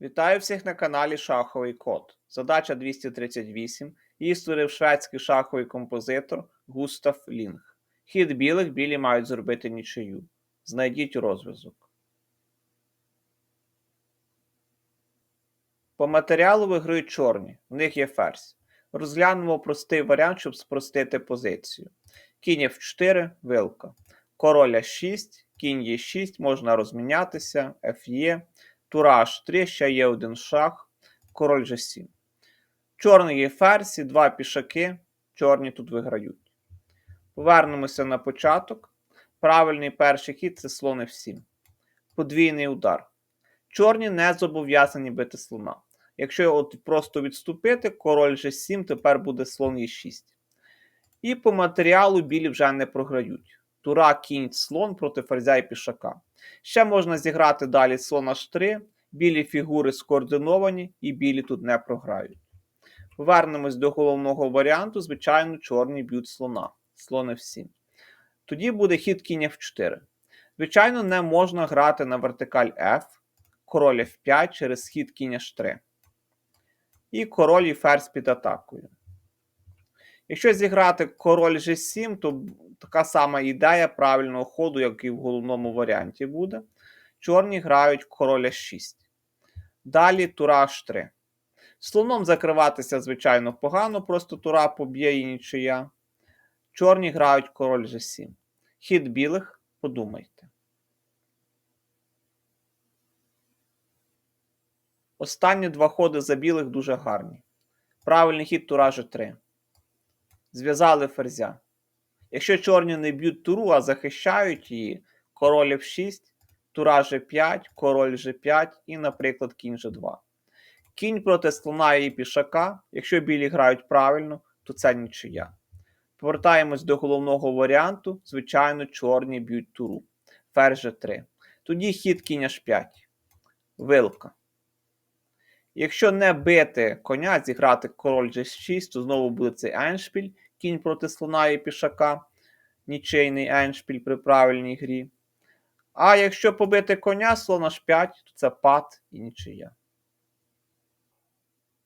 Вітаю всіх на каналі Шаховий Код. Задача 238. Її створив шведський шаховий композитор Густав Лінг. Хід білих білі мають зробити нічию. Знайдіть розв'язок. По матеріалу виграють чорні, в них є ферзь. Розглянемо простий варіант, щоб спростити позицію. Кінь F4, вилка. Король А6, кінь Е6, можна розмінятися, Ф'є. Тура H3, ще є один шах, король G7. Чорний є ферзь два пішаки. Чорні тут виграють. Повернемося на початок. Правильний перший хід це слон F7. Подвійний удар. Чорні не зобов'язані бити слона. Якщо от просто відступити, король G7, тепер буде слон Е6. І по матеріалу білі вже не програють. Тура, кінь, слон проти ферзя і пішака. Ще можна зіграти далі слон H3, білі фігури скоординовані і білі тут не програють. Повернемось до головного варіанту. Звичайно, чорні б'ють слона. Слон F7. Тоді буде хід кінь F4. Звичайно, не можна грати на вертикаль F, король F5 через хід кінь H3. І король і ферзь під атакою. Якщо зіграти король G7, то така сама ідея правильного ходу, як і в головному варіанті буде. Чорні грають король H6. Далі тура H3. Слоном закриватися, звичайно, погано, просто тура поб'є і нічия. Чорні грають король G7. Хід білих, подумайте. Останні два ходи за білих дуже гарні. Правильний хід тура G3. Зв'язали ферзя. Якщо чорні не б'ють туру, а захищають її, король F6, тура G5, король G5 і, наприклад, кінь G2. Кінь проти слона і пішака. Якщо білі грають правильно, то це нічия. Повертаємось до головного варіанту. Звичайно, чорні б'ють туру. Ферзь G3. Тоді хід кінь H5. Вилка. Якщо не бити коня, зіграти король G6, то знову буде цей еншпіль, кінь проти слона і пішака, нічийний еншпіль при правильній грі. А якщо побити коня, слон H5, то це пад і нічия.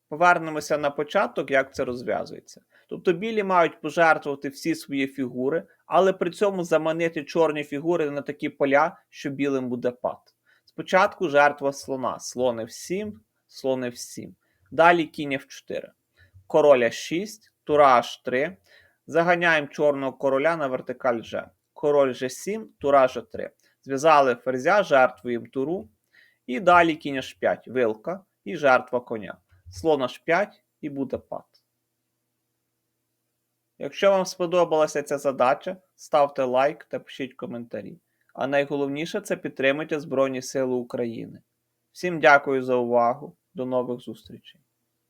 Повернемося на початок, як це розв'язується. Тобто білі мають пожертвувати всі свої фігури, але при цьому заманити чорні фігури на такі поля, що білим буде пад. Спочатку жертва слона, слон F7, слон F7. Далі кінь F4. Король H6, тура H3. Заганяємо чорного короля на вертикаль G. Король G7, тура G3. Зв'язали ферзя, жертвуємо туру. І далі кінь H5, вилка і жертва коня. Слон H5 і буде пад. Якщо вам сподобалася ця задача, ставте лайк та пишіть коментарі. А найголовніше це підтримуйте Збройні Сили України. Всім дякую за увагу. До нових зустрічей!